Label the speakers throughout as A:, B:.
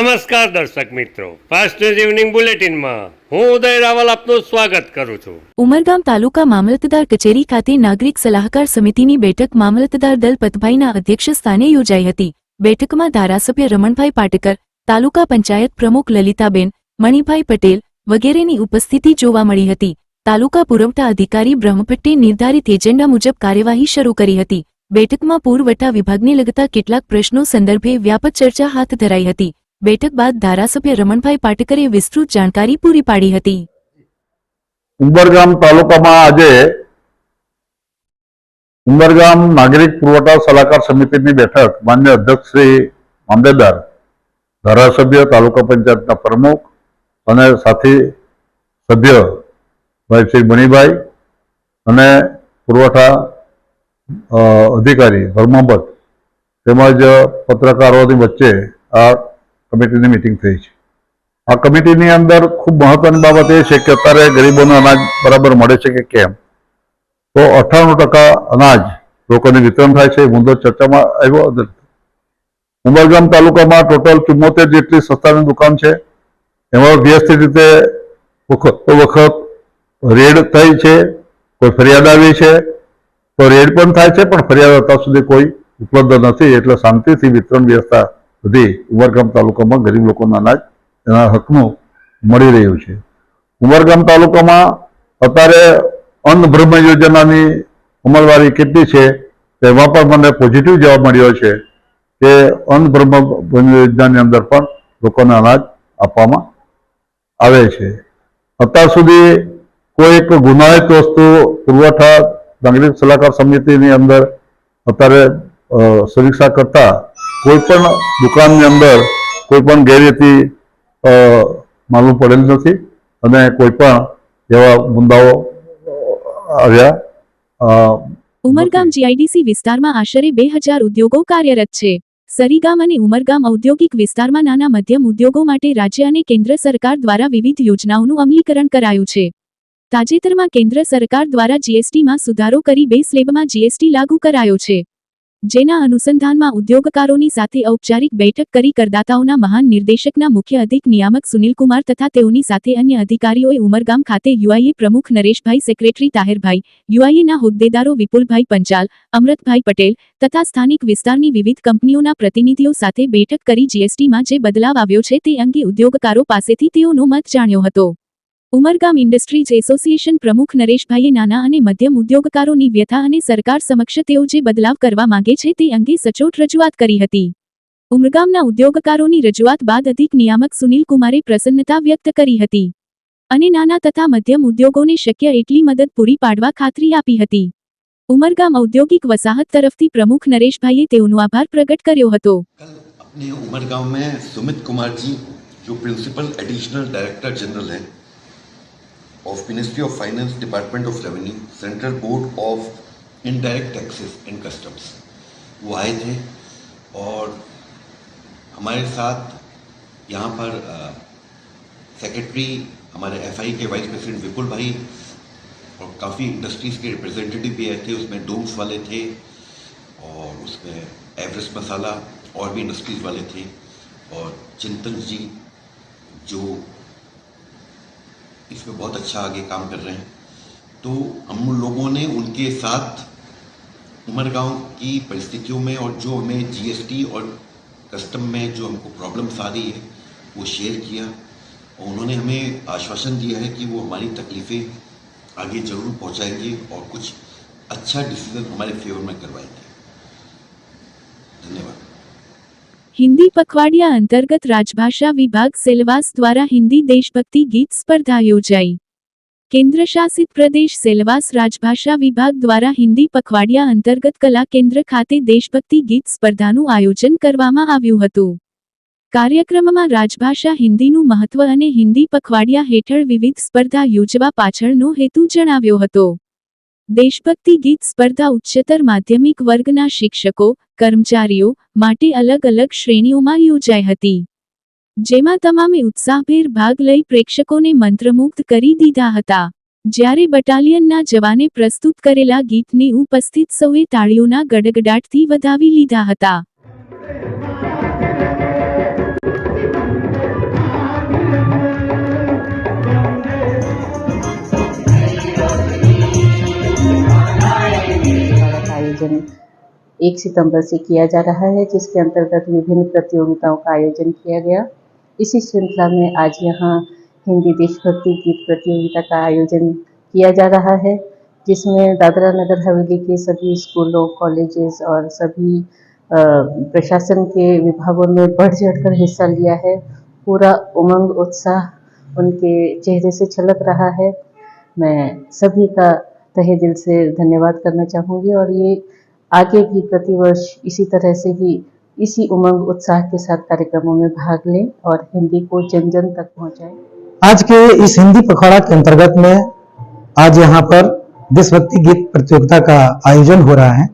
A: નમસ્કાર દર્શક મિત્રો. ફાસ્ટ ન્યૂઝ ઇવનિંગ બુલેટિનમાં હું ઉદય રાવલ આપનું સ્વાગત કરું છું.
B: ઉમરગામ તાલુકા મામલતદાર કચેરી ખાતે નાગરિક સલાહકાર સમિતિની બેઠક મામલતદાર દલ પતભાઈના અધ્યક્ષ સ્થાને યોજાઈ હતી. બેઠકમાં ધારાસભ્ય રમણભાઈ પાટકર, તાલુકા પંચાયત પ્રમુખ લલિતાબેન, મણિભાઈ પટેલ વગેરેની ઉપસ્થિતિ જોવા મળી હતી. તાલુકા પુરવઠા અધિકારી બ્રહ્મભટ્ટે નિર્ધારિત એજન્ડા મુજબ કાર્યવાહી શરૂ કરી હતી. બેઠકમાં પુરવઠા વિભાગને લગતા કેટલાક પ્રશ્નો સંદર્ભે વ્યાપક ચર્ચા હાથ ધરાઈ હતી. બેઠક બાદ ધારાસભ્ય રમણભાઈ પાટકરે વિસ્તૃત જાણકારી પૂરી પાડી હતી.
C: ઉંબરગામ તાલુકામાં આજે ઉંબરગામ નાગરિક પુરવઠા સલાહકાર સમિતિની બેઠક માન્ય અધ્યક્ષ શ્રી મામલેદાર ધારાસભ્ય તાલુકા પંચાયતના પ્રમુખ અને સાથી સભ્ય ભાઈ શ્રી મણિભાઈ અને પુરવઠા અધિકારી ધર્માભટ્ટ તેમજ પત્રકારોની વચ્ચે આ કમિટીની મિટિંગ થઈ છે. આ કમિટીની અંદર ખૂબ મહત્વની બાબત એ છે કે અત્યારે ગરીબોને અનાજ બરાબર મળે છે કે કેમ? તો અઠ્ઠાણું ટકા અનાજ લોકોને વિતરણ થાય છે. મુદ્દો ચર્ચામાં આવ્યો ઉમરગામ તાલુકામાં ટોટલ ચુમ્મોતેર જેટલી સસ્તાની દુકાન છે. એમાં વ્યવસ્થિત રીતે વખત રેડ થઈ છે. કોઈ ફરિયાદ આવી છે. તો રેડ પણ થાય છે, પણ ફરિયાદ અત્યાર સુધી કોઈ ઉપલબ્ધ નથી. એટલે શાંતિથી વિતરણ વ્યવસ્થા બધી ઉમરગામ તાલુકામાં ગરીબ લોકોના અનાજ એના હકનું મળી રહ્યું છે. ઉમરગામ તાલુકામાં અત્યારે અન્નબ્રહ્મ યોજનાની અમલવારી કેટલી છે તેમાં પણ મને પોઝિટિવ જવાબ મળ્યો છે કે અન્નબ્રહ્મ યોજનાની અંદર પણ લોકોને અનાજ આપવામાં આવે છે. અત્યાર સુધી કોઈ એક ગુનાહિત વસ્તુ પુરવઠા નાગરિક સલાહકાર સમિતિની અંદર અત્યારે સમીક્ષા કરતા કોઈ પણ દુકાનની અંદર કોઈ પણ ગેરરીતિ માલુમ પડેલ નથી અને કોઈ પણ એવા મુદ્દાઓ આવ્યા.
B: ઉમરગામ જીઆઈડીસી વિસ્તારમાં આશરે બે હજાર ઉદ્યોગો કાર્યરત છે. સરીગામ અને ઉમરગામ ઔદ્યોગિક વિસ્તારમાં નાના મધ્યમ ઉદ્યોગો માટે રાજ્ય અને કેન્દ્ર સરકાર દ્વારા વિવિધ યોજનાઓનું અમલીકરણ કરાયું છે. તાજેતરમાં કેન્દ્ર સરકાર દ્વારા જીએસટીમાં સુધારો કરી બે સ્લેબમાં જીએસટી લાગુ કરાયો છે. જેના અનુસંધાનમાં ઉદ્યોગકારોની સાથે ઔપચારિક બેઠક કરી કરદાતાઓના મહાન નિર્દેશકના મુખ્ય અધિક નિયામક સુનિલકુમાર તથા તેઓની સાથે અન્ય અધિકારીઓએ ઉમરગામ ખાતે યુઆઈએ પ્રમુખ નરેશભાઈ, સેક્રેટરી તાહેરભાઈ, યુઆઈએના હોદ્દેદારો વિપુલભાઈ પંચાલ અમૃતભાઈ પટેલ તથા સ્થાનિક વિસ્તારની વિવિધ કંપનીઓના પ્રતિનિધિઓ સાથે બેઠક કરી જીએસટીમાં જે બદલાવ આવ્યો છે તે અંગે ઉદ્યોગકારો પાસેથી તેઓનો મત જાણ્યો હતો. ઉમરગામ ઇન્ડસ્ટ્રીઝ એસોસિએશન પ્રમુખ નરેશભાઈએ નાના અને મધ્યમ ઉદ્યોગકારોની વ્યથા અને સરકાર સમક્ષ તેઓ જે બદલાવ કરવા માંગે છે તે અંગે સચોટ રજૂઆત કરી હતી ઉમરગામના ઉદ્યોગકારોની રજૂઆત બાદ અધિક નિયામક સુનિલ કુમારે પ્રસન્નતા વ્યક્ત કરી હતી અને નાના તથા મધ્યમ ઉદ્યોગોને શક્ય એટલી મદદ પૂરી પાડવા ખાતરી આપી હતી ઉમરગામ ઔદ્યોગિક વસાહત તરફથી પ્રમુખ નરેશભાઈએ તેઓનો આભાર પ્રગટ કર્યો હતો
D: कल अपने उमरगांव में सुमित कुमार जी जो प्रिंसिपल एडिशनल डायरेक्टर जनरल हैं of ministry of finance department of revenue central board of indirect taxes and customs वो आए थे और हमारे साथ यहाँ पर सेक्रेटरी हमारे एफआई के वाइस प्रेसिडेंट विपुल भाई और काफ़ी इंडस्ट्रीज़ के रिप्रेजेंटेटिव भी आए थे, उसमें डोम्स वाले थे और उसमें एवरेस्ट मसाला और भी इंडस्ट्रीज़ वाले थे और चिंतन जी, जो इसमें बहुत अच्छा आगे काम कर रहे हैं। तो हम लोगों ने उनके साथ उमरगांव की परिस्थितियों में और जो हमें जीएसटी और कस्टम में जो हमको प्रॉब्लम्स आ रही है, वो शेयर किया और उन्होंने हमें आश्वासन दिया है कि वो हमारी तकलीफ़ें आगे ज़रूर पहुंचाएँगे और कुछ अच्छा डिसीज़न हमारे फेवर में करवाएँगे।
B: હિન્દી પખવાડિયા અંતર્ગત રાજભાષા વિભાગ સેલવાસ દ્વારા હિન્દી દેશભક્તિ ગીત સ્પર્ધા યોજાઈ. કેન્દ્રશાસિત પ્રદેશ સેલવાસ રાજભાષા વિભાગ દ્વારા હિન્દી પખવાડિયા અંતર્ગત કલા કેન્દ્ર ખાતે દેશભક્તિ ગીત સ્પર્ધાનું આયોજન કરવામાં આવ્યું હતું. કાર્યક્રમમાં રાજભાષા હિન્દીનું મહત્વ અને હિન્દી પખવાડિયા હેઠળ વિવિધ સ્પર્ધા યોજવા પાછળનો હેતુ જણાવ્યો હતો. દેશભક્તિ ગીત સ્પર્ધા ઉચ્ચતર માધ્યમિક વર્ગના શિક્ષકો, કર્મચારીઓ માટે અલગ અલગ શ્રેણીઓમાં યોજાઈ હતી. જેમાં તમામે ઉત્સાહભેર ભાગ લઈ પ્રેક્ષકોને મંત્રમુગ્ધ કરી દીધા હતા. જ્યારે બટાલિયનના જવાને પ્રસ્તુત કરેલા ગીતને ઉપસ્થિત સૌએ તાળીઓના ગડગડાટથી વધાવી લીધા હતા.
E: आयोजन एक सितंबर से किया जा रहा है, जिसके अंतर्गत विभिन्न प्रतियोगिताओं का आयोजन किया गया। इसी श्रृंखला में आज यहाँ हिंदी देशभक्ति गीत प्रतियोगिता का आयोजन किया जा रहा है, जिसमें दादरा नगर हवेली के सभी स्कूलों, कॉलेजेस और सभी प्रशासन के विभागों ने बढ़ चढ़ कर हिस्सा लिया है। पूरा उमंग, उत्साह उनके चेहरे से छलक रहा है। मैं सभी का तहे दिल से धन्यवाद करना चाहूँगी और ये आगे भी प्रतिवर्ष इसी तरह से ही इसी उमंग उत्साह के साथ कार्यक्रमों में भाग लें और हिंदी को जन जन तक पहुँचाएँ।
F: आज के इस हिंदी पखवाड़ा के अंतर्गत में आज यहाँ पर देशभक्ति गीत प्रतियोगिता का आयोजन हो रहा है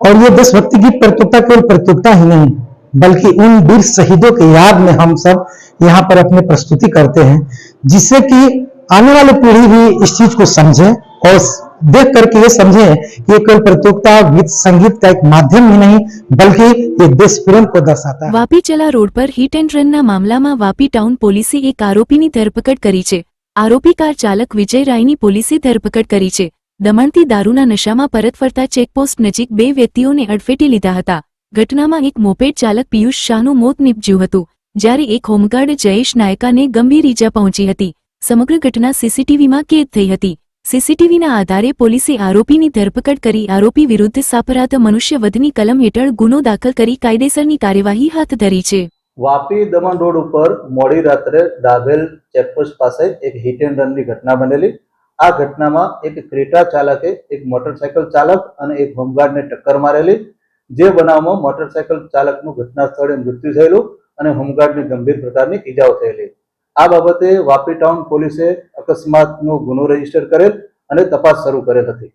F: और ये देशभक्ति गीत प्रतियोगिता केवल प्रतियोगिता ही नहीं, बल्कि उन वीर शहीदों के याद में हम सब यहाँ पर अपनी प्रस्तुति करते हैं, जिससे कि आने वाली पीढ़ी भी इस चीज़ को समझे। और देख करके ये समझे कि ये केवल प्रतियोगिता गीत संगीत का एक माध्यम ही नहीं बल्कि ये देश प्रेम को दर्शाता है
B: વાપી ચલા રોડ પર હિટ એન્ડ રનના મામલામાં વાપી ટાઉન પોલીસે એક આરોપીની ધરપકડ કરી છે આરોપી કાર ચાલક વિજય રાયની પોલીસે ધરપકડ કરી છે દમણથી દારૂના નશામાં પરત ફરતા ચેકપોસ્ટ નજીક બે વ્યક્તિઓને અડફેટી લીધા હતા ઘટનામાં એક મોપેડ ચાલક પિયુષ શાહનું મોત નીપજ્યું હતું જ્યારે એક હોમગાર્ડ જયેશ નાયકાને ગંભીર ઈજા પહોંચી હતી સમગ્ર ઘટના સીસીટીવીમાં કેદ થઈ હતી સીસીટીવીના આધારે પોલીસે આરોપીની ધરપકડ કરી આરોપી વિરુદ્ધ સાપરાધ મનુષ્યવધની કલમ હેઠળ ગુનો દાખલ કરી કાયદેસરની કાર્યવાહી હાથ ધરી છે.
G: વાપી દમણ રોડ ઉપર મોડી રાત્રે ડાભેલ ચેકપોસ્ટ પાસે એક હિટ એન્ડ રનની ઘટના બનેલી. આ ઘટનામાં એક ક્રેટા ચાલકે એક મોટરસાયકલ ચાલક અને એક હોમગાર્ડને ટક્કર મારેલી, જે બનાવમાં મોટરસાયકલ ચાલકનું ઘટના સ્થળે મૃત્યુ થયેલું અને હોમગાર્ડને ગંભીર પ્રકારની ઈજાઓ થયેલી. આ બાબતે વાપી ટાઉન પોલીસે અકસ્માતનો ગુનો રજિસ્ટર કરેલ અને તપાસ શરૂ કરેલ હતી.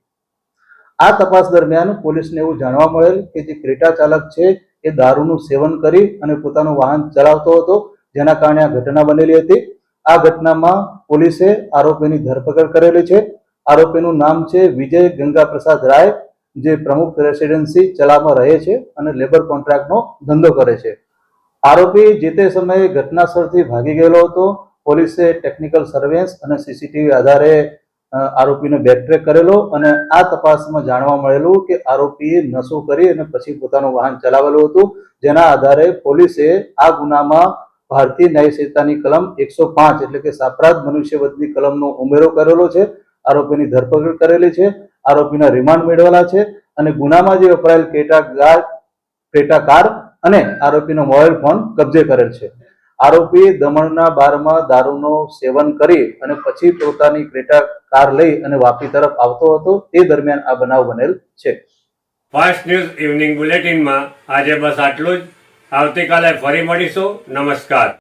G: આ તપાસ દરમિયાન પોલીસને એવું જાણવા મળેલ કે જે ક્રેટા ચાલક છે એ દારૂનું સેવન કરી અને પોતાનું વાહન ચલાવતો હતો, જેના કારણે આ ઘટના બનેલી હતી. આ ઘટનામાં પોલીસે આરોપીની ધરપકડ કરેલી છે. આરોપીનું નામ છે વિજય ગંગા પ્રસાદ રાય, જે પ્રમુખ રેસિડેન્સી ચલામાં રહે છે અને લેબર કોન્ટ્રાક્ટનો ધંધો કરે છે. આરોપી જે તે સમયે ઘટના સ્થળથી ભાગી ગયેલો હતો. પોલીસે ટેકનિકલ સર્વેન્સ અને સીસીટીવી આધારે આરોપીને બેકટ્રેક કરેલો અને આ તપાસમાં જાણવા મળેલું કે આરોપીએ નશો કરી અને પછી પોતાનું વાહન ચલાવેલું હતું. જેના આધારે પોલીસે આ ગુનામાં ભારતીય ન્યાય સંહિતાની કલમ એકસો પાંચ એટલે કે સાપરાધ મનુષ્યવધની કલમનો ઉમેરો કરેલો છે. આરોપીની ધરપકડ કરેલી છે. આરોપીના રિમાન્ડ મેળવેલા છે. અને ગુનામાં જે વપરાયેલ પેટા કાર અને આરોપીનો મોબાઈલ ફોન કબજે કરેલ છે. આરોપી દમણના બારમાં દારૂનો સેવન કરી અને પછી પોતાની ક્રેટા કાર લઈ અને વાપી તરફ આવતો હતો, તે દરમિયાન આ બનાવ બનેલ છે.
A: ફાસ્ટ ન્યૂઝ ઇવનિંગ બુલેટિનમાં આજે બસ આટલું જ. આવતીકાલે ફરી મળીશું. નમસ્કાર.